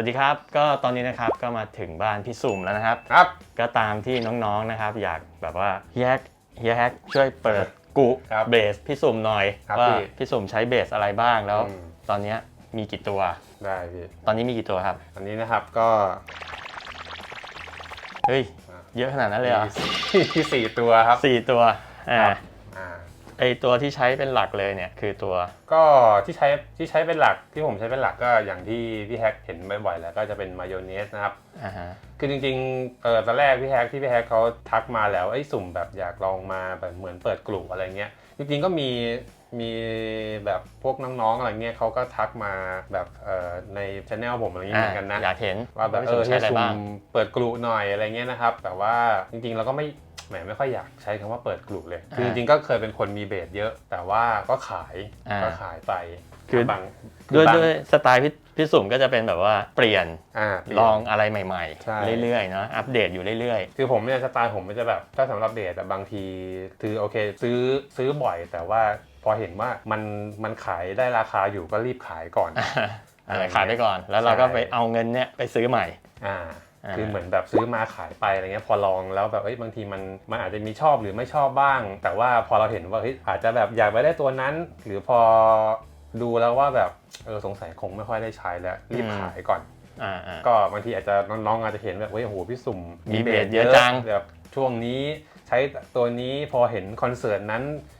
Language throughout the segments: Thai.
วัสดีครับ ก็ตอนนี้นะครับก็มาถึงบ้านพี่สุ่มแล้วนะครับ ครับ ก็ตามที่น้องๆนะครับ อยากแบบว่าเฮียแฮกเฮียแฮกช่วยเปิดกุครับเบสพี่สุ่มหน่อยครับว่าพี่ พี่สุ่มใช้เบสอะไรบ้างแล้ว อืมตอนเนี้ยมีกี่ตัว ได้พี่ตอนนี้มีกี่ตัวครับ อันนี้นะครับก็เฮ้ย เยอะขนาดนั้นเลยเหรอมีที่สี่ตัวครับ สี่ตัวอ่าครับอ่า ไอตัวที่ใช้เป็นหลักเลยเนี่ยคือตัว ก็ที่ใช้ที่ใช้เป็นหลักที่ผมใช้เป็นหลักก็อย่างที่พี่แฮกเห็นบ่อยๆแล้วก็จะเป็นมายองเนสนะครับ อ่าฮะ คือจริงๆเออตอนแรกพี่แฮกที่พี่แฮกเขาทักมาแล้วไอ้ยสุ่มแบบอยากลองมาแบบเหมือนเปิดกลุ่มอะไรเงี้ย จริงๆก็มีมีแบบพวกน้องๆอะไรเงี้ยเขาก็ทักมาแบบเอ่อในช anel ผมอะไรเงี้ยเหมือนกันนะ อยากเห็นว่าแบบพี่เอสุ่อมใช้ให้อะไรสุ่บ้ามงเปิดกลุ่หน่อยอะไรเงี้ยนะครับ แต่ว่าจริงๆเราก็ไม่ แหมไม่ค่อยอยากใช้คำว่าเปิดกลุ่เลยคือจริงๆก็เคยเป็นคนมีเบสเยอะ แต่ว่าก็ขายอ่าก็ขายไปคือบางด้วยบางด้วยสไตล์พี่พี่สุ่มก็จะเป็นแบบว่าเปลี่ยนอ่าลองอะไรใหม่ใช่ๆ เรื่อยๆเนาะอัปเดตอยู่เรื่อยคือผมเนี่ยสไตล์ผมมันจะแบบถ้าสำหรับเดทแต่บางทีคือโอเค ซื้อซื้อบ่อย แต่ว่าพอเห็นว่ามันมันขายได้ราคาอยู่ก็รีบขายก่อนๆอะไรขายไปก่อน แล้วเราก็ไปเอาเงินเนี่ยไปซื้อใหม่อ่าอ่า คือเหมือนแบบซื้อมาขายไปอะไรเงี้ยพอลองแล้วแบบเอ้ยบางทีมันมันอาจจะมีชอบหรือไม่ชอบบ้าง แต่ว่าพอเราเห็นว่าเฮ้ยอาจจะแบบอยากไปได้ตัวนั้น หรือพอดูแล้วว่าแบบเออสงสัยคงไม่ค่อยได้ใช้แล้วรีบขายก่อนอ่าอ่าก็บางทีอาจจะน้องๆอาจจะเห็นแบบเฮ้ยโอ้โหพี่สุ่มมีเบสเยอะจังแบบช่วงนี้ใช้ตัวนี้พอเห็นคอนเสิร์ตนั้นอ่า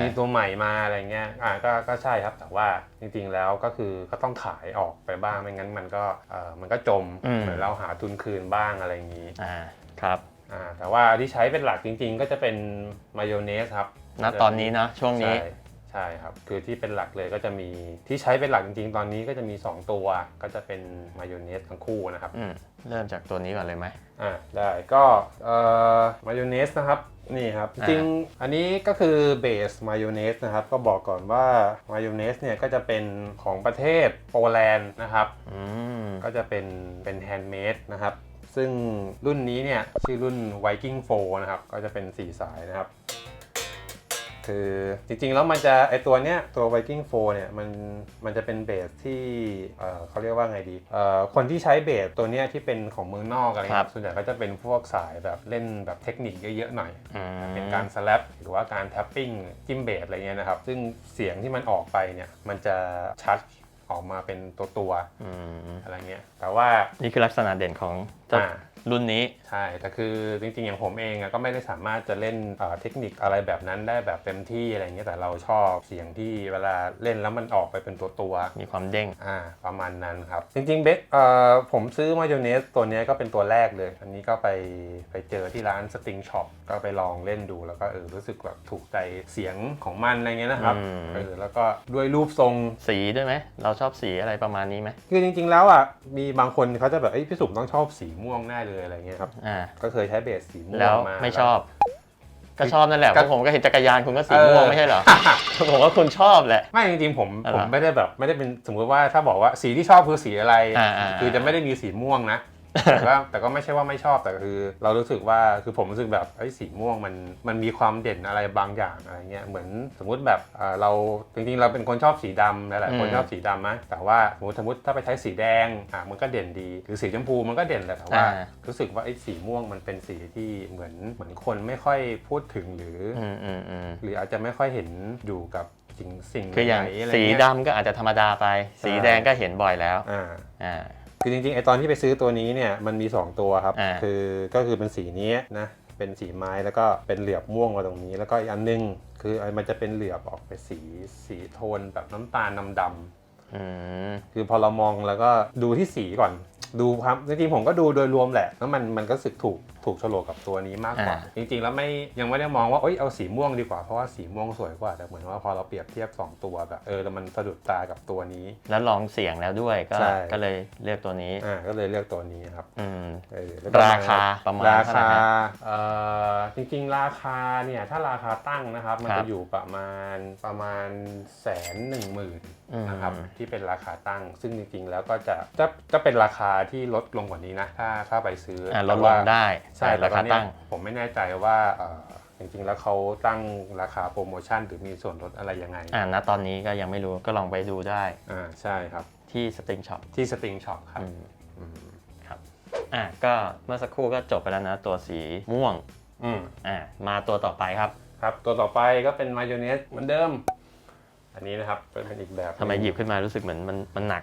มีตัวใหม่มาอะไรเงี้ยอ่าก็ก็ใช่ครับแต่ว่าจริงๆแล้วก็คือก็ต้องขายออกไปบ้างไม่งั้นมันก็เออมันก็จมเหมือนเราหาทุนคืนบ้างอะไรอย่างนี้อ่าครับอ่าแต่ว่าที่ใช้เป็นหลักจริงๆ ก็จะเป็นมายองเนสครับณตอนนี้เนาะช่วงนี้ใช่ใช่ครับ คือที่เป็นหลักเลยก็จะมีที่ใช้เป็นหลักจริงๆ ตอนนี้ก็จะมี 2 ตัวก็จะเป็นมายองเนสทั้งคู่นะครับอืมเริ่มจากตัวนี้ก่อนเลยไหมอ่าได้ก็เอ่อมายองเนสนะครับ นี่ครับจอ่าริงๆอันนี้ก็คือเบสมายองเนสนะครับ ก็บอกก่อนว่ามายองเนสเนี่ยก็จะเป็นของประเทศโปแลนด์นะครับอืมก็จะเป็นเป็นแฮนด์เมดนะครับ ซึ่งรุ่นนี้เนี่ยชื่อรุ่น Viking 4นะครับ ก็จะเป็น 4 สายนะครับ คือจริงๆ แล้วมันจะไอตัวเนี้ยตัว Viking 4เนี่ยมันมันจะเป็นเบสที่เอ่อเขาเรียกว่าไงดีเอ่อคนที่ใช้เบสตัวเนี้ยที่เป็นของเมืองนอกอะไรครัเงี้บ ยส่วนใหญ่ก็จะเป็นพวกสายแบบเล่นแบบเทคนิคเยอะๆหน่อย อืม เป็นการสแลปหรือว่าการแท็ปปิ้งจิ้มเบสอะไรเงี้ยนะครับ ซึ่งเสียงที่มันออกไปเนี่ยมันจะชัดออกมาเป็นตัวตัวๆอืมอะไรเงี้ยแต่ว่า นี่คือลักษณะเด่นของเจ้าอ่า รุ่นนี้ ใช่ แต่คือจริงๆ อย่างผมเองอะก็ไม่ได้สามารถจะเล่นเอ่อเทคนิคอะไรแบบนั้นได้แบบเต็มที่อะไรเงี้ยแต่เราชอบเสียงที่เวลาเล่นแล้วมันออกไปเป็นตัวตัวๆมีความเด้งอ่าประมาณนั้นครับ จริงๆเบสเอ่อผมซื้อมายองเนสตัวเนี้ยก็เป็นตัวแรกเลย อันนี้ก็ไปไปเจอที่ร้านสติงช็อปก็ไปลองเล่นดูแล้วก็เออรู้สึกแบบถูกใจเสียงของมันอะไรเงี้ยนะครับอืมเออแล้วก็ด้วยรูปทรงสีด้วยไหมเราชอบสีอะไรประมาณนี้ไหมคือจริง ๆ แล้วอะมีบางคนเขาจะแบบเอ้ยพี่สุมต้องชอบสีม่วงแน่เลยอะไรเงี้ยครับอ่าก็เคยใช้เบสสีม่วแล้วงมา ไม่ชอบ ก็ชอบนั่นแหละเพก็ราะผมก็เห็นจักรยานคุณก็สีเออม่วงไม่ใช่เหรอ ผมว่าคุณชอบแหละ ไม่จริงๆผมอะไรผมไม่ได้แบบไม่ได้เป็นสมมุติว่าถ้าบอกว่าสีที่ชอบคือสีอะไร อ่าอ่าคือจะไม่ได้มีสีม่วงนะ แต่ก็แต่ก็ไม่ใช่ว่าไม่ชอบแต่คือ เรารู้สึกว่าคือผมรู้สึกแบบเอ้ยสีม่วงมันมันมีความเด่นอะไรบางอย่างอะไรเงี้ยเหมือนสมมุติแบบเอ่อเราจริงๆเราเป็นคนชอบสีดำหลายๆคนอืม ชอบสีดำนะแต่ว่าสมมติสมมติถ้าไปใช้สีแดงอะมันก็เด่นดีหรือสีชมพูมันก็เด่นแหละแต่ว่าอ่ารู้สึกว่าไอ้สีม่วงมันเป็นสีที่เหมือนเหมือนคนไม่ค่อยพูดถึงหรือ อืมอืมอืมหรืออาจจะไม่ค่อยเห็นอยู่กับสิ่งสิ่งคืออย่างไหนอะไรสีเงี้ย ดำก็อาจจะธรรมดาไป สีใช่ แดงก็เห็นบ่อยแล้วอ่า อ่า คือจริงๆไอตอนที่ไปซื้อตัวนี้เนี่ยมันมี 2 ตัวครับ อ่า คือก็คือเป็นสีนี้นะ เป็นสีไม้แล้วก็เป็นเหลือบม่วงมาตรงนี้ แล้วก็อีกอันนึงคือไอ้มันจะเป็นเหลือบออกไปสีสีโทนแบบน้ำตาลดำๆ อืม คือพอเรามองแล้วก็ดูที่สีก่อน ดูครับจริงๆผมก็ดูโดยรวมแหละแล้วมันมันก็รู้สึกถูก ถูกโฉลกกับตัวนี้มากกว่าอ่า จริงๆ แล้วไม่ยังไม่ได้มองว่าเอ้ยเอาสีม่วงดีกว่าเพราะว่าสีม่วงสวยกว่าแต่เหมือนว่าพอเราเปรียบเทียบสองตัวแบบเออแล้วมันสะดุดตากับตัวนี้ แล้วลองเสียงแล้วด้วยก็ใช่ ก็เลยเลือกตัวนี้อ่าก็เลยเลือกตัวนี้ครับอืม เออแล้วก็ราคาประมาณราเท่าไหร่คาครับเอ่อจริงๆ ราคาเนี่ยถ้าราคาตั้งนะครับมันครัจะบ อยู่ประมาณประมาณแสนหนึ่งหมื่น อืม นะครับที่เป็นราคาตั้งซึ่งจริงๆ แล้วก็จะจะจะเป็นราคาที่ลดลงกว่านี้นะ ถ้าถ้าไปซื้อออ่าลดแต่ลว่างได้ใช่แต่แต่ราตอคานเนี้ยตั้งผมไม่แน่ใจว่าเอ่อจริงๆ แล้วเขาตั้งราคาโปรโมชั่นหรือมีส่วนลดอะไรยังไงอ่าณตอนนี้ก็ยังไม่รู้ก็ลองไปดูได้อ่าใช่ครับที่สตริงช็อปที่สตริงช็อปครับอืมครับอะก็เมื่อสักครู่ก็จบไปแล้วนะตัวสีม่วงอืมอะมาตัวต่อไปครับครับ ตัวต่อไปก็เป็นมายองเนสเหมือนเดิม อันนี้นะครับเป็นอีกแบบทำไมหยิบขึ้นมารู้สึกเหมือนมันมันหนัก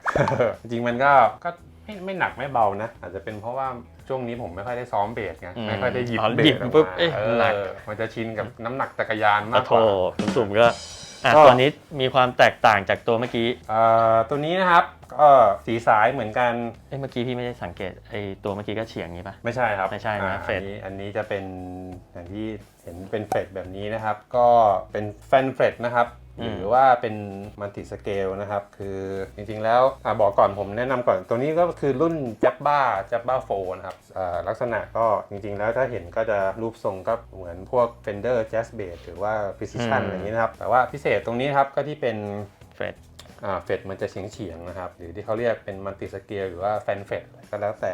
จริงๆมันก็ก็ไม่ไม่หนักไม่เบานะ อาจจะเป็นเพราะว่า ช่วงนี้ผมไม่ค่อยได้ซ้อมเบสไงอืมไม่ค่อยได้หยิบอ๋อเบหยิสบออกปุ๊บมาเอ๊ะเออหนัก มันจะชินกับน้ำหนักจักรยานมาปะกโถกว่าคุณสุ่มก็อะก็ตัวนี้มีความแตกต่างจากตัวเมื่อกี้เอ่อตัวนี้นะครับก็สีสายเหมือนกันเอ้ยเมื่อกี้พี่ไม่ได้สังเกตไอ้ตัวเมื่อกี้ก็เฉียงอย่างนี้ปะไม่ใช่ครับไม่ใช่นะอ่าเฟรอัดนนี้อันนี้จะเป็นอย่างที่เห็นเป็นเฟรดแบบนี้นะครับ ก็เป็นแฟนเฟรดนะครับอืม หรือว่าเป็นมัลติสเกลนะครับ คือจริงๆแล้วอะบอกก่อนผมแนะนำก่อน ตัวนี้ก็คือรุ่น j a b b a j a b b a 4นะครับอ่าลักษณะก็จริงๆแล้วถ้าเห็นก็จะรูปทรงก็เหมือนพวก Fender Jazz Bass หรือว่า Precision อะไรอย่างนี้นะครับ แต่ว่าพิเศษตรงนี้ครับก็ที่เป็นเฟรดอ่าเฟดมันจะเฉียงเฉียงๆนะครับ หรือที่เขาเรียกเป็นมัลติสเกลหรือว่าแฟนเฟดก็แล้วแต่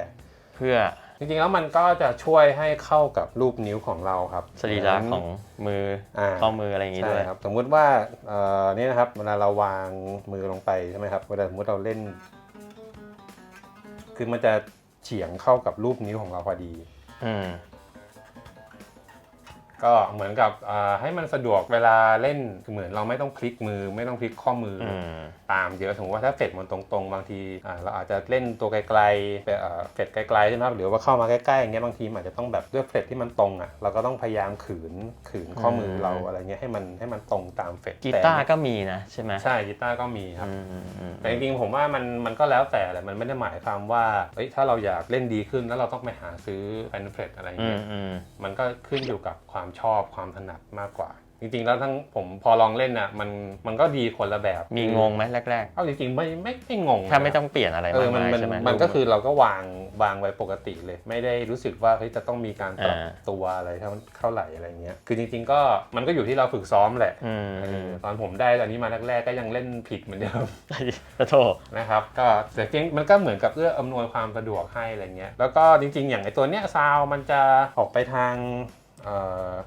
เพื่อ จริงๆแล้วมันก็จะช่วยให้เข้ากับรูปนิ้วของเราครับสรีระของมืออ่าข้อมืออะไรอย่างงี้ด้วย ใช่ครับสมมุติว่าเอ่อนี่นะครับเวลาเราวางมือลงไปใช่ไหมครับเวลาสมมติเราเล่น คือมันจะเฉียงเข้ากับรูปนิ้วของเราพอดี อืม ก็เหมือนกับอ่าให้มันสะดวกเวลาเล่นคือเหมือนเราไม่ต้องพลิกมือ ไม่ต้องพลิกข้อมือออืมตามเยอะสมมติว่าถ้าเฟดมันตรงๆ บางทีอ่าเราอาจจะเล่นตัวไกลๆแบบเอ่อเฟดไกลๆใช่ไหมครับหรือว่าเข้ามาใกล้ๆอย่างเงี้ยบางทีมันอาจจะต้องแบบด้วยเฟดที่มันตรงอะเราก็ต้องพยายามขืนขืนข้อมือเราอะไรเงี้ยให้มันให้มันตรงตามเฟดกีตาร์ก็มีนะใช่ไหมใช่กีตาร์ก็มีครับอืมอืมอืมแต่จริงๆผมว่ามันมันก็แล้วแต่แหละมันไม่ได้หมายความว่าเอ้ยถ้าเราอยากเล่นดีขึ้นแล้วเราต้องไปหาซื้อแฟนเฟดอะไรอืเงี้มยอืมมันก็ขึ้นอยู่กับความชอบความถนัดมากกว่า จริงๆ แล้วทั้งผมพอลองเล่นน่ะมันมันก็ดีคนละแบบมีงงไหมแรกเอาจริงๆไม่ไม่ไม่งงๆถ้าไม่ต้องเปลี่ยนอะไรเอมาอกมันมายมันใช่ไหม มันก็คือเราก็วางวางไว้ปกติเลย ไม่ได้รู้สึกว่าเฮ้ยจะต้องมีการปรับอ่า ตัวอะไรเท่าเท่าไหร่อะไรเงี้ยคือจริงๆก็มันก็อยู่ที่เราฝึกซ้อมแหละอืมเออือมตอนผมได้ตอนนี้มาแรกๆก็ยังเล่นผิดเหมือนเดิม ขอโทษ นะครับก็แต่เพียงมันก็เหมือนกับเอื้ออำนวยความสะดวกให้อะไรเงี้ยแล้วก็จริงๆ อย่างไอตัวเนี้ยซาวมันจะออกไปทางเอ่อ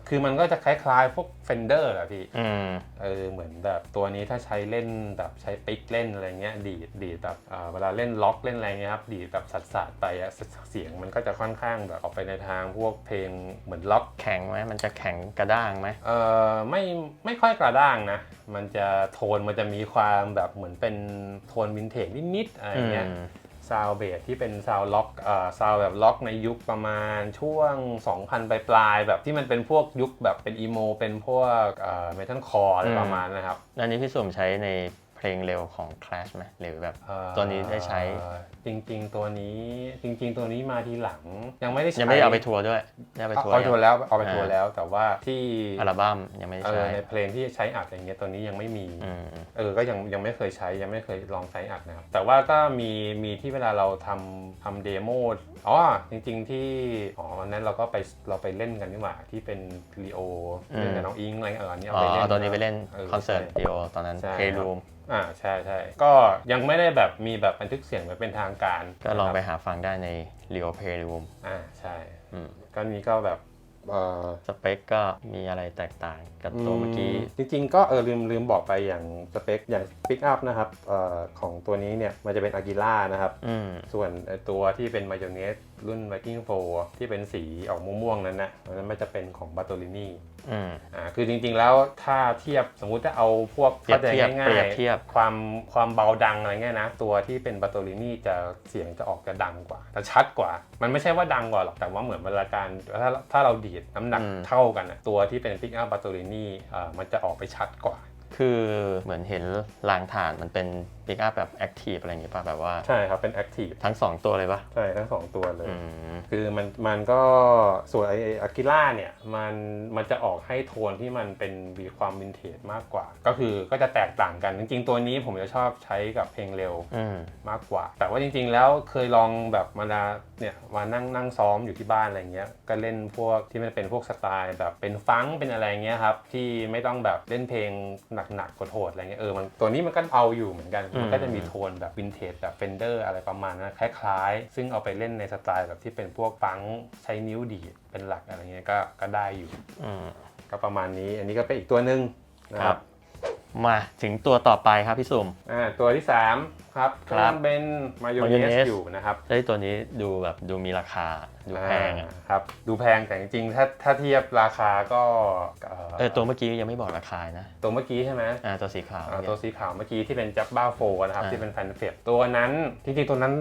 คือมันก็จะคล้ายๆ พวก Fender แหละพี่อืมเออเหมือนแบบตัวนี้ถ้าใช้เล่นแบบใช้ปิกเล่นอะไรเงี้ยดีดดีดแบบเอ่อเวลาเล่นล็อกเล่นอะไรเงี้ยครับดีดแบบสัดสาดไปอะเสียงมันก็จะค่อนข้างแบบออกไปในทางพวกเพลงเหมือนล็อกแข็งไหมมันจะแข็งกระด้างไหมเอ่อไม่ไม่ค่อยกระด้างนะ มันจะโทนมันจะมีความแบบเหมือนเป็นโทนวินเทจนิดๆอะไรเงี้ยอืม ซาวเบสที่เป็นซาวล็อกเอ่อซาวแบบล็อกในยุคประมาณช่วง 2000 ปลายปลายๆแบบที่มันเป็นพวกยุคแบบเป็นอีโม เป็นพวกเอ่อเมทัลคอร์อะไรประมาณนะครับ อันนี้พี่สุ่มใช้ใน ลงเร็วของ Clash ไหมหรือแบบเอ่อตัวนี้ได้ใช้ จริง ๆ ตัวนี้จริง ๆ ตัวนี้มาทีหลัง ยังไม่ได้ใช้ยังไม่ได้เอาไปทัวร์ด้วยได้เอาไปเอาทัวร์เอาไปทัวร์ยังแล้วเอาไปทัวร์แล้ว แต่ว่าที่อัลบั้มยังไม่ได้เอใช้อในเพลงที่ใช้อัดอย่างเงี้ยตัวนี้ยังไม่มีอืมเออก็ยังยังไม่เคยใช้ยังไม่เคยลองใช้อัดนะครับแต่ว่าก็มีมีที่เวลาเราทำทำเดโมอ๋อจริง ๆ ที่อ๋อวันนั้นเราก็ไปเราไปเล่นกันนี่หว่าที่เป็นลีโออืมเล่นกับน้องอิงอะไรเอออันนี้อ๋เอาไปอเล่นเอาตัวนี้ไปเล่นเออคอนเสิร์ตใช่เดียวตอนนั้นใช่เพลย์รูม อ่าใช่ใช่ก็ยังไม่ได้แบบมีแบบบันทึกเสียงแบบเป็นทางการก็ลองไปนะครับหาฟังได้ใน Rio Play Room อ่าใช่อืมก็นี้ก็แบบเออสเปคก็มีอะไรแตกต่างกับตัวเมื่อกี้ จริงๆ ก็เออลืมลืมบอกไปอย่างสเปคอย่างปิกอัพนะครับเอ่อของตัวนี้เนี่ยมันจะเป็นอากิล่านะครับอืมส่วนไอ้ตัวที่เป็นมายองเนส รุ่น Viking 4 ที่เป็นสีออกม่วงๆนั้นนะอันนั้นมันจะเป็นของบัตโตลินีอืมอ่าคือจริงๆแล้วถ้าเทียบสมมุติถ้าเอาพวกเปรียบข้าใจเทียบง่าเปรียยบเทียบๆความความเบาดังอะไรเงี้ยนะ ตัวที่เป็นบัตโตลินีจะเสียงจะออกจะดังกว่าจะชัดกว่า มันไม่ใช่ว่าดังกว่าหรอกแต่ว่าเหมือนเวลาการถ้าถ้าเราดีดน้ำหนักอืมเท่ากันอะตัวที่เป็นปิกอัพบัตโตลินีอ่ามันจะออกไปชัดกว่า คือเหมือนเห็นรางฐานมันเป็น ปิกอัพแบบแอคทีฟอะไรอย่างงี้ป่ะแบบว่า ใช่ครับเป็นแอคทีฟทั้ง 2 ตัวเลยป่ะใช่ทั้งสองตัวเลย อืม คือมันมันก็ส่วนไออากิล่าเนี่ยมันมันจะออกให้โทนที่มันเป็นมีความวินเทจมากกว่า ก็คือก็จะแตกต่างกันจริงๆ ตัวนี้ผมจะชอบใช้กับเพลงเร็วอืม มากกว่า แต่ว่าจริงๆแล้วเคยลองแบบมาดาเนี่ยมานั่งนั่งซ้อมอยู่ที่บ้านอะไรเงี้ยก็เล่นพวกที่มันเป็นพวกสไตล์แบบเป็นฟังก์เป็นอะไรเงี้ยครับที่ไม่ต้องแบบเล่นเพลงหนักๆโหดๆอะไรเงี้ยเออมันตัวนี้มันก็เอาอยู่เหมือนกันมันก็จะมีโทนแบบวินเทจแบบเฟนเดอร์อะไรประมาณนั้นคล้ายๆ ซึ่งเอาไปเล่นในสไตล์แบบที่เป็นพวกฟังก์ใช้นิ้วดีดเป็นหลักอะไรเงี้ยก็ก็ได้อยู่อืมก็ประมาณนี้ อันนี้ก็เป็นอีกตัวหนึ่งนะคครัรับบมาถึงตัวต่อไปครับพี่สุ่มอ่าตัวที่ 3 ครับคก็รับยังเป็นมายองเนส mayonnaise อยู่นะครับเอ้ยตัวนี้ดูแบบดูมีราคา ดูแพงอะอ่าครับดูแพงแต่จริงๆถ้าถ้าเทียบราคาก็เออตัวเมื่อกี้ยังไม่บอกราคานะ ตัวเมื่อกี้ใช่ไหมอ่าตัวสีขาวอ่าเนี่ยตัวสีขาวเมื่อกี้ที่เป็นจับบ้าโฟนะครับอ่าที่เป็นแฟนเฟดตัวนั้นจริงๆตัวนั้น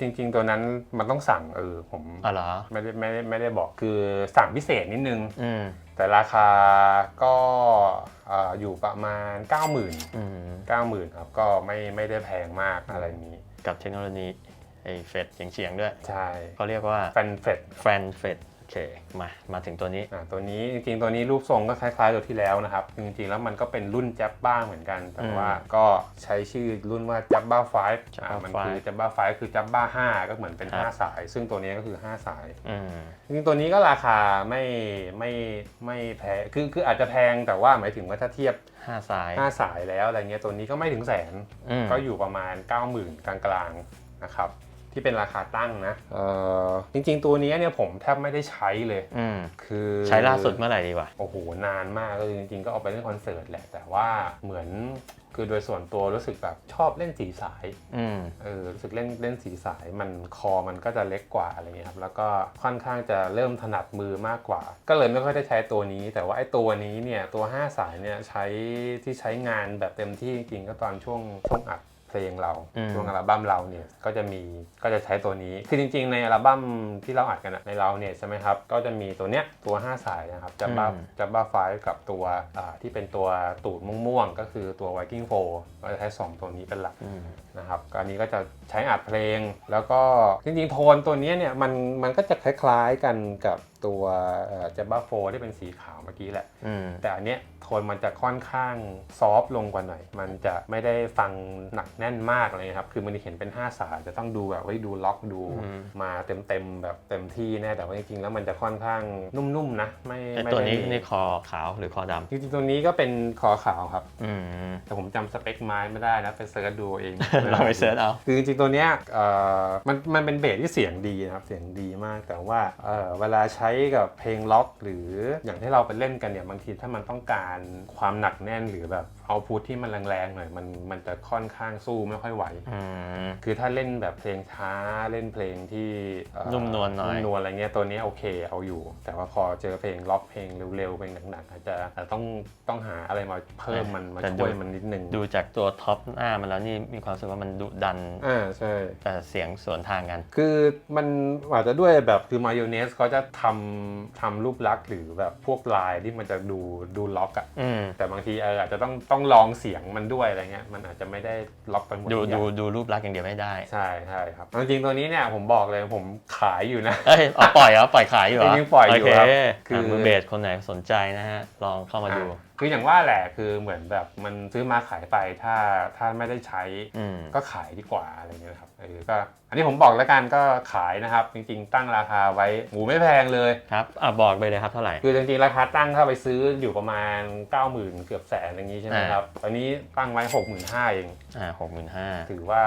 จริง ๆ ตัวนั้นมันต้องสั่งเออผมอ๋อเหรอไม่ได้ไม่ได้ไม่ได้บอกคือสั่งพิเศษนิดนึงอืมแต่ราคาก็อ่าอยู่ประมาณ 90,000อืม90,000ครับก็ไม่ไม่ได้แพงมากอะไรนี้ กับเทคโนโลยี ไอ้เฟดเฉียงๆด้วย ใช่เขาเรียกว่าแฟนเฟดแฟนเฟดโอเคมามาถึงตัวนี้อ่าตัวนี้จริงๆตัวนี้รูปทรงก็คล้ายๆตัวที่แล้วนะครับ จริงๆแล้วมันก็เป็นรุ่นจับบ้าเหมือนกัน แต่อืมว่าก็ใช้ชื่อรุ่นว่าจับบ้าไฟ Jabba อ่ามัน five คือจับบ้าไฟคือจับบ้า5ก็เหมือนเป็นครับ5สาย ซึ่งตัวนี้ก็คือ5สาย อืม จริงๆตัวนี้ก็ราคาไม่ไม่ไม่แพงคือคืออาจจะแพงแต่ว่าหมายถึงว่าถ้าเทียบ ห้าสาย5 สายแล้วอะไรเงี้ยตัวนี้ก็ไม่ถึงแสน อืมก็อยู่ประมาณ 90,000 กลางๆนะครับ ที่เป็นราคาตั้งนะเอ่อจริงๆตัวนี้เนี่ยผมแทบไม่ได้ใช้เลย อืมคือใช้ล่าสุดเมื่อไหร่ดีวะ โอ้โหนานมากก็จริงๆ ก็เอาไปเล่นคอนเสิร์ตแหละ แต่ว่าเหมือนคือโดยส่วนตัวรู้สึกแบบชอบเล่นสีสาย อืม เออรู้สึกเล่นเล่นสีสายมันคอมันก็จะเล็กกว่าอะไรเงี้ยครับแล้วก็ค่อนข้างจะเริ่มถนัดมือมากกว่า ก็เลยไม่ค่อยได้ใช้ตัวนี้ แต่ว่าไอ้ตัวนี้เนี่ยตัว 5 สายเนี่ยใช้ที่ใช้งานแบบเต็มที่จริงๆก็ตอนช่วงช่วงอัด เพลงเราอืม ช่วงอัลบั้มเราเนี่ยก็จะมีก็จะใช้ตัวนี้ คือจริงๆ ในอัลบั้มที่เราอัดกันอะในเราเนี่ยใช่ไหมครับก็จะมีตัวเนี้ยตัว 5 สายนะครับจับบ้าอืม จับบ้าไฟกับตัวอ่าที่เป็นตัวตูดม่วงๆ ก็คือตัว Viking 4ก็จะใช้ 2 ตัวนี้เป็นหลัก อืม นะครับก็อันนี้ก็จะใช้อัดเพลง แล้วก็จริงๆ โทนตัวนี้เนี่ยมันมันก็จะคล้ายๆกันกับ ตัวจับบ้าโฟที่เป็นสีขาวเมื่อกี้แหละอืมแต่อันเนี้ยโทนมันจะค่อนข้างซอฟต์ลงกว่าหน่อย มันจะไม่ได้ฟังหนักแน่นมากอะไรเลยครับ คือมันเห็นเป็น 5 สายจะต้องดูแบบว่าดูล็อกดูอืมมาเต็มๆแบบเต็มที่แน่แต่ว่าจริงๆแล้วมันจะค่อนข้างนุ่มๆนะ ไม่ไอ้ไม่ตัวได้นี้มีนี่คอขาวหรือคอดจริงๆตัวนี้ก็เป็นคอขาวครับำอืมแต่ผมจำสเปคไม้ไม่ได้นะไปเซิร์ชดูเองเราไปเสิร์ชเอาคือจริงๆตัวเนี้ยเอ่อมันมันเป็นเบสที่เสียงดีนะครับเสียงดีมากแต่ว่าเอ่อเวลาใช้กับเพลงล็อก หรืออย่างที่เราไปเล่นกันเนี่ยบางทีถ้ามันต้องการความหนักแน่นหรือแบบเอาพุทที่มันแรงๆหน่อยมันมันจะค่อนข้างสู้ไม่ค่อยไหวอืมคือถ้าเล่นแบบเพลงช้าเล่นเพลงที่เอ่อนุ่มนวลหน่อยนุ่มนวลอะไรเงี้ยตัวนี้โอเคเอาอยู่ แต่ว่าพอเจอเพลงล็อกเพลงเร็วๆเพลงหนักๆอาจจะอาจจะต้องต้องหาอะไรมาเพิ่มมันมาแต่ดูช่วยมันนิดนึง ดูจากตัวท็อปหน้ามันแล้วนี่มีความรู้สึกว่ามันดุดันอ่าใช่แต่เสียงสวนทางกัน คือมันอาจจะด้วยแบบคือมายองเนสเขาจะทำทำรูปลักษณ์หรือแบบพวกลายที่มันจะดูดูล็อกอะอืมแต่บางทีเอออาจจะต้องต้องลองเสียงมันด้วยอะไรเงี้ยมันอาจจะไม่ได้ล็อกไปหมดดูทุกอย่าดูงดูรูปลักษณ์อย่างเดียวไม่ได้ใช่ใช่ครับจริงๆตัวนี้เนี่ยผมบอกเลยผมขายอยู่นะ เอ้ยเอาปล่อยเหรอปล่อยขายอยู่เหรอจริงๆปล่อยอยู่โเคครับคืคืออมือเบสคนไหนสนใจนะฮะ ลองเข้ามาดู อะ คืออย่างว่าแหละคือเหมือนแบบมันซื้อมาขายไปถ้าถ้าไม่ได้ใช้อืมก็ขายดีกว่าอะไรเงี้ยครับเออก็อันนี้ผมบอกแล้วกันก็ขายนะครับ จริงๆ ตั้งราคาไว้หมูไม่แพงเลย ครับอะบอกไปเลยครับเท่าไหร่ คือจริงๆ ราคาตั้งถ้าไปซื้ออยู่ประมาณ 90,000 เกือบแสนอย่างนี้ใช่ไหมครับตอนนี้ตั้งไว้ 65,000เอง อ่าหกหมื่นห้า ถือว่า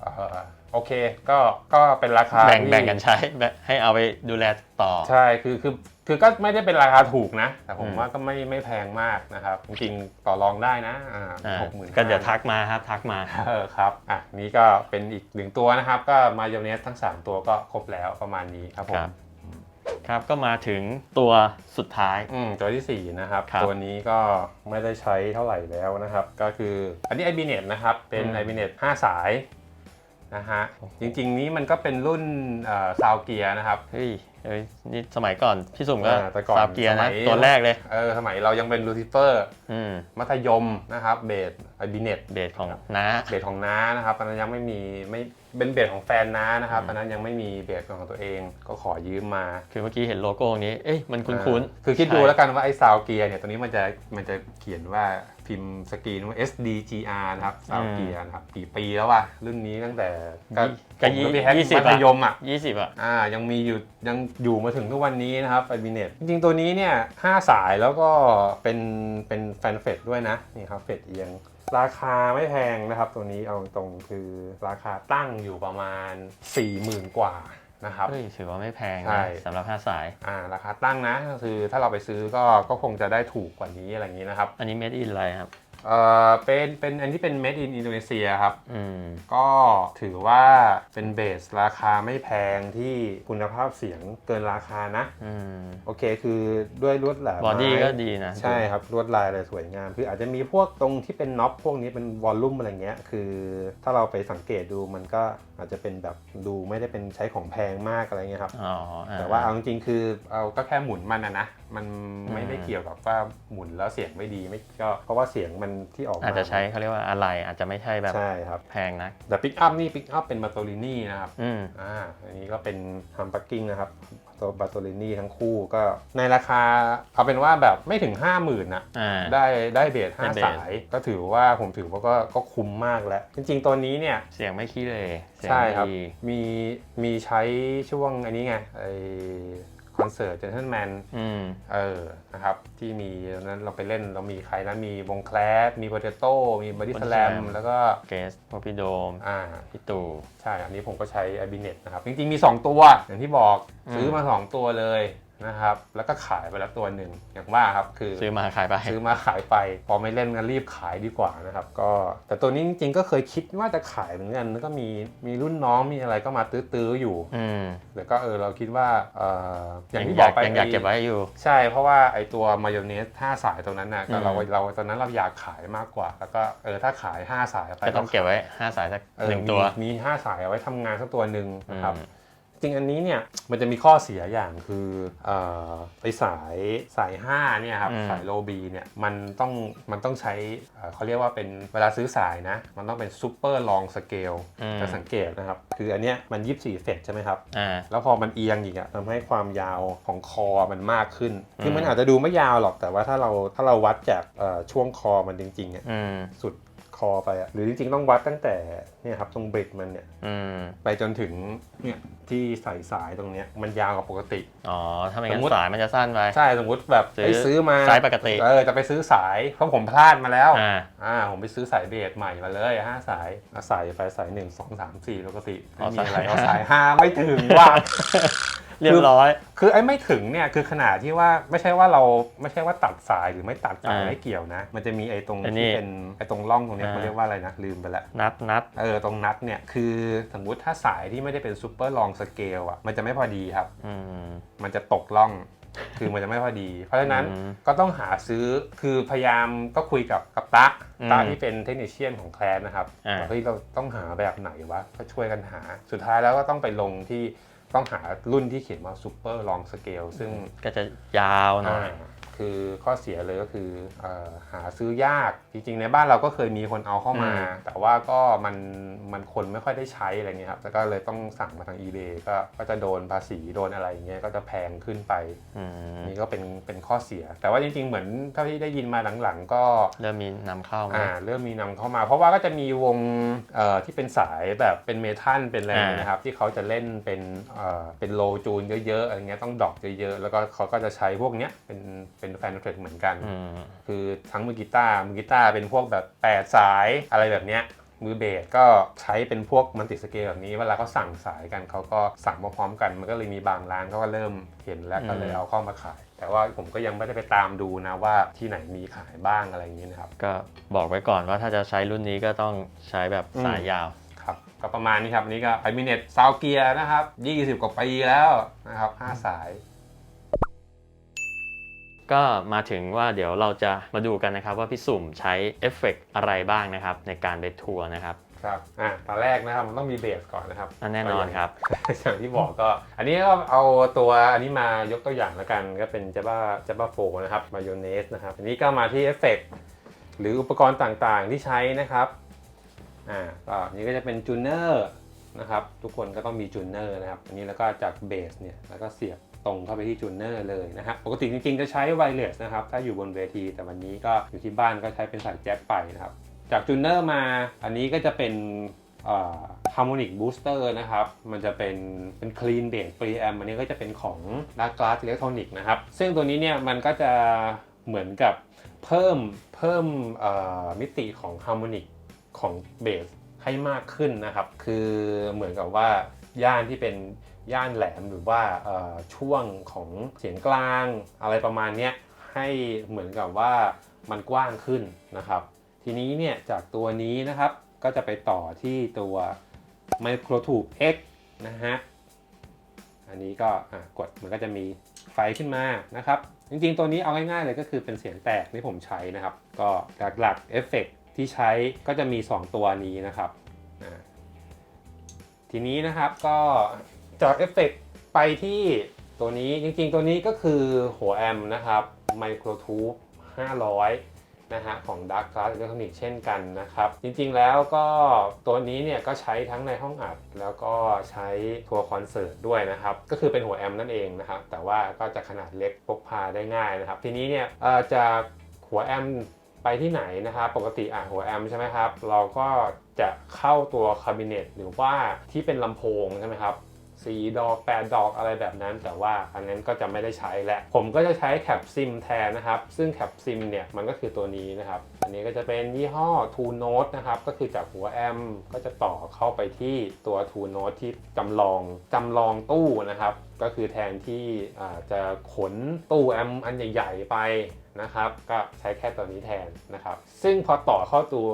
เอ่อ โอเค ก็ก็เป็นราคาแบ่งที่แบ่งกันใช้แบ่งให้เอาไปดูแลต่อ ใช่คือคือคือก็ไม่ได้เป็นราคาถูกนะ แต่ผมอืม ว่าก็ไม่ไม่แพงมากนะครับ จริงๆต่อรองได้นะอ่าอ่าหกหมื่น ก็เดี๋ยวทักมาครับทักมา เออครับ อะนี่ก็เป็นอีกหนึ่งตัวนะครับ ก็มายองเนสทั้ง 3 ตัวก็ครบแล้วประมาณนี้ครับผคมรับ ครับก็มาถึงตัวสุดท้าย อืมตัวที่4 นะครับ ครับตัวนี้ก็ไม่ได้ใช้เท่าไหร่แล้วนะครับ ก็คืออันนี้ i b เ n e t นะครับ เป็น อืม i b เ n e t 5 สาย นะฮะจริง ๆ นี้มันก็เป็นรุ่นซาวเกียร์นะครับเฮ้ยเอ้ยนี่สมัยก่อนพี่สุ่มก็อ่าแต่ก่อนซาวเกียร์สมันะยตัวแรกเลยเออสมัยเรายังเป็นลูซิเฟอร์อืมมัธยมนะครับเบส i b เ n e t เบสของน้าเบสของน้านะครับตอนนั้นยังไม่มีไม่เป็นเบสของแฟนน้านะครับอืมตอนนั้นยังไม่มีเบสของตัวเองก็ขอยืมมา คือเมื่อกี้เห็นโลโก้นี้เอ้ยมันคุ้นอ่าคือคิดดูแล้วกันว่าไอ้ซาวเกียร์เนี่ยตัวนี้มันจะมันจะเขียนว่าพิมพ์สกรีนว่า SDGR นะครับซาวเกียร์นะครับกี่ปีแล้ววะรุ่นนี้ตั้งแต่ก็ก็ผมยี่ก็มีแฮกยี่สิบมัธยมอะยี่สิบอะอ่ายังมีอยู่ยังอยู่มาถึงทุกวันนี้นะครับไอบิเนตจริงๆตัวนี้เนี่ยห้าสายแล้วก็เป็นเป็นแฟนเฟดด้วยนะนี่ครับเฟดเอียง ราคาไม่แพงนะครับ ตัวนี้เอาตรงๆคือราคาตั้งอยู่ประมาณ 40,000 กว่านะครับเฮ้ยถือว่าไม่แพงใช่นะสำหรับห้าสายอ่าราคาตั้งนะก็คือถ้าเราไปซื้อก็ก็คงจะได้ถูกกว่านี้อะไรอย่างนี้นะครับ อันนี้ made in อะไรครับ เอ่อเป็นเป็นอันที่เป็น made in อินโดนีเซียครับ อืม ก็ถือว่าเป็นเบสราคาไม่แพงที่คุณภาพเสียงเกินราคานะ อืม โอเคคือด้วยลวดแหลมบอดี้ไม้ก็ดีนะ ใช่ครับลวดลายอะไรสวยงาม คืออาจจะมีพวกตรงที่เป็นน็อปพวกนี้เป็นวอลลุ่มอะไรเงี้ย คือถ้าเราไปสังเกตดูมันก็อาจจะเป็นแบบดูไม่ได้เป็นใช้ของแพงมากอะไรเงี้ยครับ อ๋ออ่แต่ว่าเอาจริงๆคือเอาก็แค่หมุนมันนะนะ มันไม่อืมได้เกี่ยวกับว่าหมุนแล้วเสียงไม่ดีไม่ก็เพราะว่าเสียงมันที่ออกมาอาจจะใช้เขาเรียกว่าอะไรอาจจะไม่ใช่แบบใช่ครับแพงนักแต่ปิกอัพนี่ปิกอัพเป็นมาโตลินีนะครับอืมอ่าอันนี้ก็เป็นฮัมปักกิ้งนะครับตัวบาโตลินีทั้งคู่ก็ในราคาเอาเป็นว่าแบบไม่ถึง 5 0,000นะอ่า ได้ได้เบสได้เบส 5สาย ก็ถือว่าผมถือว่าก็ก็คุ้มมากแล้ว จริง ๆ ตัวนี้เนี่ย เสียงไม่ขี้เลยเสียงใช่ครับ ดีมีมีใช้ช่วงอันนี้ไงไอ คอนเสิร์ตเจนเทนแมนอืมเออนะครับที่มีตอนนั้นเราไปเล่นเรามีใครนะมีวงแคลสมีโปเตโต้มีบอดี้สแลม Slam แล้วก็เกสพอพี่โดมอ่าพี่ตู่ใช่ อันนี้ผมก็ใช้ a b i n e t นะครับ จริงๆ มี 2 ตัว อย่างที่บอกอืมซื้อมา 2 ตัวเลย นะครับ แล้วก็ขายไปแล้วตัวหนึ่งอย่างว่าครับคือซื้อมาขายไปซื้อมาขายไป พอไม่เล่นก็รีบขายดีกว่านะครับ ก็ แต่ตัวนี้จริงๆก็เคยคิดว่าจะขายเหมือนกันแล้วก็มีมีรุ่นน้องมีอะไรก็มาตื้อๆอยู่อืมแต่ก็เออเราคิดว่าเอ่ออย่างที่ยับอกไปยังอยากเก็บไว้อยู่ ใช่เพราะว่าไอตัวมายองเนส5สายตรงนั้นน่ะก็เราอืมเราตอนนั้นเราอยากขายมากกว่า แล้วก็เออถ้าขาย 5 สายไปก็ต้องเก็บไว้ 5 สายสักเออหนึ่งมีตัวมีห้าสายเอาไว้ทำงานสักตัวหนึ่งนะครับอืม จริงอันนี้เนี่ยมันจะมีข้อเสียอย่างคือเอ่อไอสายสาย5เนี่ยครับอืม สายโลบีเนี่ยมันต้องมันต้องใช้เอ่อเขาเรียกว่าเป็นเวลาซื้อสายนะ มันต้องเป็นซูเปอร์ลองสเกลอืมจะสังเกตนะครับ คืออันเนี้ยมัน 24เฟตใช่ไหมครับ อ่า แล้วพอมันเอียงอีกอะทำให้ความยาวของคอมันมากขึ้นคือมันอืมอาจจะดูไม่ยาวหรอกแต่ว่าถ้าเราถ้าเราวัดจากเอ่อช่วงคอมันจริงๆอะอืม สุด คอไปอะหรือจริงๆต้องวัดตั้งแต่เนี่ยครับตรงเบรกมันเนี่ยอืมไปจนถึงเนี่ยที่ใส่สายตรงเนี้ยมันยาวกว่าปกติ อ๋อถ้าไม่งั้สมนมุติสายมันจะสั้นไป ใช่สมมติแบบซื้อไปซื้อมาสายปกติเออจะไปซื้อสายเพราะผมพลาดมาแล้วอ่าอ่าผมไปซื้อสายเบสใหม่มาเลยห้าสายอะใส่ไปสายหนึ่งสองสามสี่ปกติไม่มีอะไรอ๋อเอาสายสายห้าไม่ถึงว่า เรียบร้อย คือไอ้ไม่ถึงเนี่ยคือขนาดที่ว่าไม่ใช่ว่าเราไม่ใช่ว่าตัดสายหรือไม่ตัดสายอ่าไม่เกี่ยวนะ มันจะมีไอ้ตรงอันนี้ที่เป็นไอ้ตรงร่องตรงเนี้ยอ่า เขาเรียกว่าอะไรนะลืมไปละนัดนัด เออตรงนัดเนี่ยคือสมมุติถ้าสายที่ไม่ได้เป็นซูเปอร์ลองสเกลอะมันจะไม่พอดีครับ อืม มันจะตกล่อง คือมันจะไม่พอดี เพราะฉะนั้นอืมก็ต้องหาซื้อ คือพยายามก็คุยกับกับตะอืมตะที่เป็นเทคนิชเชียนของแคลนนะครับอ่า ว่าเฮ้ยเราต้องหาแบบไหนวะ ก็ช่วยกันหา สุดท้ายแล้วก็ต้องไปลงที่ ต้องหารุ่นที่เขียนว่าซูเปอร์ลองสเกลซึ่งก็จะยาวหน่อยอ่า คือข้อเสียเลยก็คือเออหาซื้อยากจริงๆ ในบ้านเราก็เคยมีคนเอาเข้ามา อืม แต่ว่าก็มันมันคนไม่ค่อยได้ใช้อะไรเงี้ยครับแล้วก็เลยต้องสั่งมาทาง eBay ก็ก็จะโดนภาษีโดนอะไรอย่างเงี้ยก็จะแพงขึ้นไป อืมนี่ก็เป็นเป็นข้อเสีย แต่ว่าจริงๆ เหมือนเท่าที่ได้ยินมาหลังๆ ก็เริ่มมีนำเข้ามา อ่าเริ่มมีนำเข้ามา เพราะว่าก็จะมีวงเอ่อที่เป็นสายแบบเป็นเมทัลเป็นอะไรอย่างเงี้ยนะครับ ที่เขาจะเล่นเป็นเอ่อเป็นโลจูนเยอะๆอะไรเงี้ยต้องดอกเยอะๆ แล้วก็เขาก็จะใช้พวกเนี้ยเป็นเป็นแฟนเทรดเหมือนกันอืมคือทั้งมือกีตาร์มือกีตาร์เป็นพวกแบบ8สายอะไรแบบเนี้ยมือเบสก็ใช้เป็นพวกมัลติสเกลแบบนี้ เวลาเขาสั่งสายกันเขาก็สั่งมาพร้อมกัน มันก็เลยมีบางร้านเขาก็เริ่มเห็นแล้วก็เลยเอาเข้ามาขาย แต่ว่าผมก็ยังไม่ได้ไปตามดูนะว่าที่ไหนมีขายบ้างอะไรอย่างนี้นะครับ ก็บอกไว้ก่อนว่าถ้าจะใช้รุ่นนี้ก็ต้องใช้แบบสายยาวครับก็ประมาณนี้ครับอันนี่ก็ไอมิเนตซาวเกียนะครับ 20 กว่าปีแล้วนะครับ 5 สาย ก็มาถึงว่าเดี๋ยวเราจะมาดูกันนะครับว่าพี่สุ่มใช้เอฟเฟกต์อะไรบ้างนะครับในการไปทัวร์นะครับครับอะตอนแรกนะครับมันต้องมีเบสก่อนนะครับอะแน่นอนครับอย่างที่บอกก็ อันนี้ก็เอาตัวอันนี้มายกตัวอย่างแล้วกันก็เป็น Java Java 4นะครับ Mayonnaise นะครับ อันนี้ก็มาที่เอฟเฟกหรืออุปกรณ์ต่างๆที่ใช้นะครับอ่าก็อันนี้ก็จะเป็นจูเนอร์นะครับ ทุกคนก็ต้องมีจูเนอร์นะครับ อันนี้แล้วก็จากเบสเนี่ยแล้วก็เสียบ ตรงเข้าไปที่จูเนอร์เลยนะครับปกติจริงๆจะใช้ไวเลสนะครับถ้าอยู่บนเวที แต่วันนี้ก็อยู่ที่บ้านก็ใช้เป็นสายแจ็คไปนะครับจากจูเนอร์มาอันนี้ก็จะเป็นฮาร์โมนิกบูสเตอร์นะครับ มันจะเป็นเป็นคลีนเบสปรีแอมอันนี้ก็จะเป็นของนักกลาสอิเล็กทรอนิกส์นะครับ ซึ่งตัวนี้เนี่ยมันก็จะเหมือนกับเพิ่มเพิ่มมิติของฮาร์โมนิกของเบสให้มากขึ้นนะครับ คือเหมือนกับว่าย่านที่เป็น ย่านแหลมหรือว่าช่วงของเสียงกลางอะไรประมาณนี้ให้เหมือนกับว่ามันกว้างขึ้นนะครับ ทีนี้เนี่ยจากตัวนี้นะครับก็จะไปต่อที่ตัว Microtube X นะฮะอันนี้ก็กดมันก็จะมีไฟขึ้นมานะครับ จริงๆ ตัวนี้เอาง่ายๆเลยก็คือเป็นเสียงแตกที่ผมใช้นะครับ ก็หลักๆเอฟเฟกต์ที่ใช้ก็จะมี 2 ตัวนี้นะครับ ทีนี้นะครับก็ จากเอฟเฟกต์ไปที่ตัวนี้จริงๆ ตัวนี้ก็คือหัวแอมนะครับ Microtube 500 นะฮะ ของ Dark Class Electronics เช่นกันนะครับ จริงๆแล้วก็ตัวนี้เนี่ย ก็ใช้ทั้งในห้องอัด แล้วก็ใช้ทัวร์คอนเสิร์ตด้วยนะครับ ก็คือเป็นหัวแอมนั่นเองนะครับ แต่ว่าก็จะขนาดเล็กพกพาได้ง่ายนะครับ ทีนี้เนี่ยจากหัวแอมไปที่ไหนนะครับปกติอะหัวแอมใช่ไหมครับ เราก็จะเข้าตัวคาบิเนตหรือว่าที่เป็นลำโพงใช่ไหมครับ สีดอก 8 ดอกอะไรแบบนั้น แต่ว่าอันนั้นก็จะไม่ได้ใช้แล้วผมก็จะใช้แคปซิมแทนนะครับ ซึ่งแคปซิมเนี่ยมันก็คือตัวนี้นะครับ อันนี้ก็จะเป็นยี่ห้อ Two Note นะครับ ก็คือจากหัวแอมก็จะต่อเข้าไปที่ตัว Two Note ที่จำลองจำลองตู้นะครับ ก็คือแทนที่จะขนตู้แอมอันใหญ่ๆไปนะครับ ก็ใช้แค่ตัวนี้แทนนะครับ ซึ่งพอต่อเข้าตัว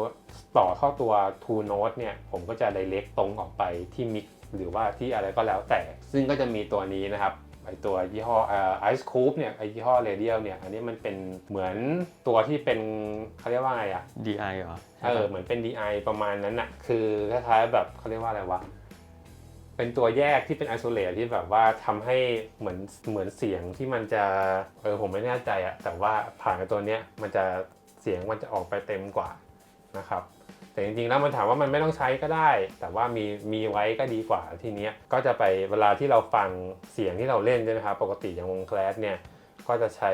ต่อเข้าตัว Two Note เนี่ย ผมก็จะ direct ตรงออกไปที่มิก หรือว่าที่อะไรก็แล้วแต่ ซึ่งก็จะมีตัวนี้นะครับไอตัวยี่ห้อไอซ์คูปเนี่ยไอยี่ห้อเรเดียลเนี่ยอันนี้มันเป็นเหมือนตัวที่เป็นเขาเรียกว่าไงอะ DI เหรอเออเหมือนเป็น DI ประมาณนั้นอะคือคล้ายๆแบบเขาเรียกว่าอะไรวะเป็นตัวแยกที่เป็นไอโซเลตที่แบบว่าทำให้เหมือนเหมือนเสียงที่มันจะเออผมไม่แน่ใจอะแต่ว่าผ่านกับตัวเนี้ยมันจะเสียงมันจะออกไปเต็มกว่านะครับ แต่จริงๆแล้วมันถามว่ามันไม่ต้องใช้ก็ได้ แต่ว่ามีมีไว้ก็ดีกว่าทีเนี้ยก็จะไปเวลาที่เราฟังเสียงที่เราเล่นใช่ไหมครับปกติอย่างวงแคลสเนี่ยก็จะใช้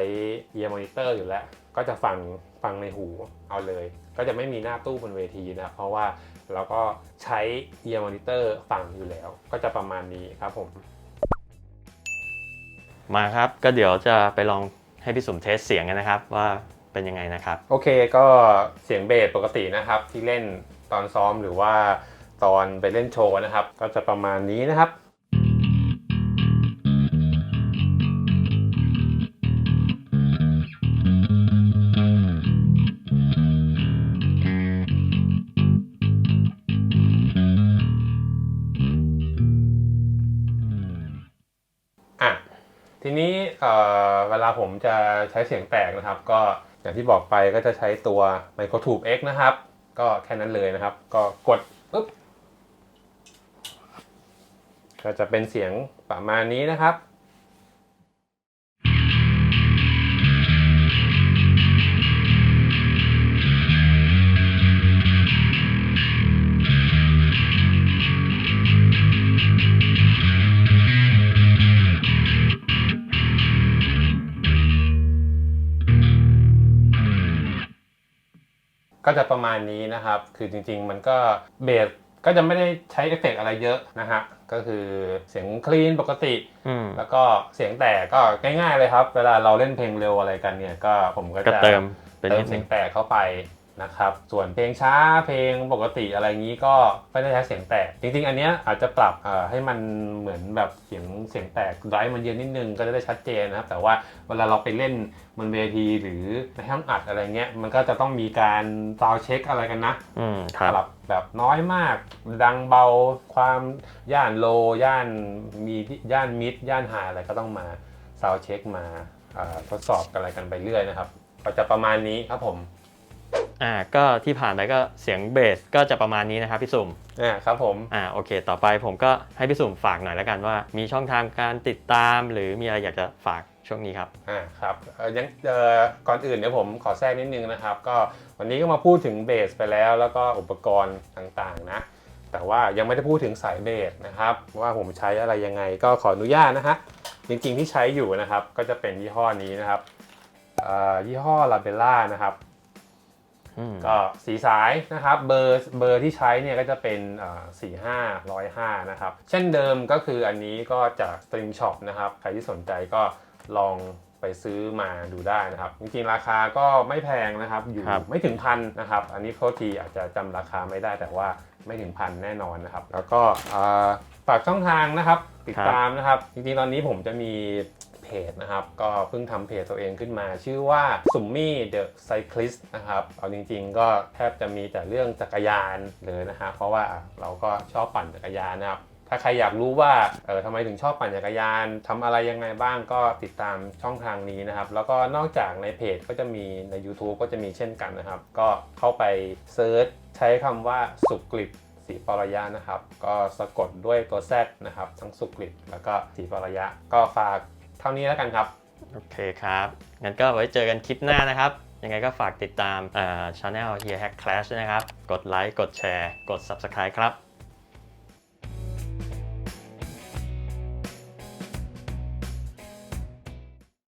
เอียร์มอนิเตอร์อยู่แล้ว ก็จะฟังฟังในหูเอาเลย ก็จะไม่มีหน้าตู้บนเวทีนะเพราะว่าเราก็ใช้เอียร์มอนิเตอร์ฟังอยู่แล้ว ก็จะประมาณนี้ครับผม มาครับก็เดี๋ยวจะไปลองให้พี่สุ่มเทสเสียงกันนะครับว่า เป็นยังไงนะครับ โอเคก็เสียงเบสปกตินะครับที่เล่นตอนซ้อมหรือว่าตอนไปเล่นโชว์นะครับ ก็จะประมาณนี้นะครับอะทีนี้เอ่อเวลาผมจะใช้เสียงแตกนะครับ ก็ อย่างที่บอกไปก็จะใช้ตัว Microtube X นะครับ ก็แค่นั้นเลยนะครับ ก็กดปุ๊บก็จะเป็นเสียงประมาณนี้นะครับ ก็จะประมาณนี้นะครับ คือจริงๆ มันก็เบสก็จะไม่ได้ใช้เอฟเฟกต์อะไรเยอะนะฮะ ก็คือเสียงคลีนปกติอืมแล้วก็เสียงแตกก็ง่ายๆเลยครับ เวลาเราเล่นเพลงเร็วอะไรกันเนี่ย ก็ผมก็ก็จะเติมเป็นเตินิมดเสีนึยงงแตกเข้าไป นะครับ ส่วนเพลงช้าเพลงปกติอะไรงี้ก็ไม่ได้ใช้เสียงแตก จริง ๆ อันเนี้ยอาจจะปรับเอ่อให้มันเหมือนแบบเสียงเสียงแตกไดรฟ์มันเยอะนิดนึงก็จะได้ชัดเจนนะครับ แต่ว่าเวลาเราไปเล่นบนเวทีหรือในห้องอัดอะไรเงี้ยมันก็จะต้องมีการซาวเช็คอะไรกันนะอืมครับปรับแบบน้อยมาก ดังเบาความย่านโลย่านมีย่านมิดย่านไฮอะไรก็ต้องมาซาวเช็คมาอ่าทดสอบกันอะไรกันไปเรื่อยนะครับก็จะประมาณนี้ครับผม อ่าก็ที่ผ่านไปก็เสียงเบสก็จะประมาณนี้นะครับพี่สุ่มอ่าครับผมอ่าโอเค ต่อไปผมก็ให้พี่สุ่มฝากหน่อยแล้วกันว่า มีช่องทางการติดตามหรือมีอะไรอยากจะฝากช่วงนี้ครับอ่าครับเอ่อยังเอ่อก่อนอื่นเดี๋ยวผมขอแทรกนิดนึงนะครับ ก็วันนี้ก็มาพูดถึงเบสไปแล้ว แล้วก็อุปกรณ์ต่างๆนะ แต่ว่ายังไม่ได้พูดถึงสายเบสนะครับ ว่าผมใช้อะไรยังไงก็ขออนุญาตนะฮะจริงๆที่ใช้อยู่นะครับ ก็จะเป็นยี่ห้อนี้นะครับเอ่อยี่ห้อลาเบล่านะครับอืม ก็สีสายนะครับเบอร์เบอร์ที่ใช้เนี่ยก็จะเป็นสี่ห้าร้อยห้านะครับ เช่นเดิมก็คืออันนี้ก็จาก String Shop นะครับ ใครที่สนใจก็ลองไปซื้อมาดูได้นะครับ จริงๆ ราคาก็ไม่แพงนะครับ อยู่ครับไม่ถึงพันนะครับ อันนี้โทษทีอาจจะจำราคาไม่ได้แต่ว่าไม่ถึงพันแน่นอนนะครับ แล้วก็อ่าฝากช่องทางนะครับ ติดตามนะครับ จริงๆ ตอนนี้ผมจะมีเพจนะครับ ก็เพิ่งทำเพจตัวเองขึ้นมา ชื่อว่าสุมมี่เดอะไซคลิสนะครับ เอาจริงๆ ก็แทบจะมีแต่เรื่องจักรยานเลยนะฮะ เพราะว่าเราก็ชอบปั่นจักรยานนะครับถ้าใครอยากรู้ว่าเออทำไมถึงชอบปั่นจักรยานทำอะไรยังไงบ้างก็ติดตามช่องทางนี้นะครับ แล้วก็นอกจากในเพจก็จะมีใน YouTube ก็จะมีเช่นกันนะครับ ก็เข้าไปเซิร์ชใช้คำว่าสุกลิบ สีปรยะนะครับ ก็สะกดด้วยตัว Z นะครับ ทั้งสุกฤตแล้วก็สีปรยะ ก็ฝากเท่านี้แล้วกันครับ โอเคครับ งั้นก็ไว้เจอกันคลิปหน้านะครับ ยังไงก็ฝากติดตามอ่า channel Here Hack Clash ด้วยนะครับ กดไลค์ กดแชร์ กด Subscribe ครับ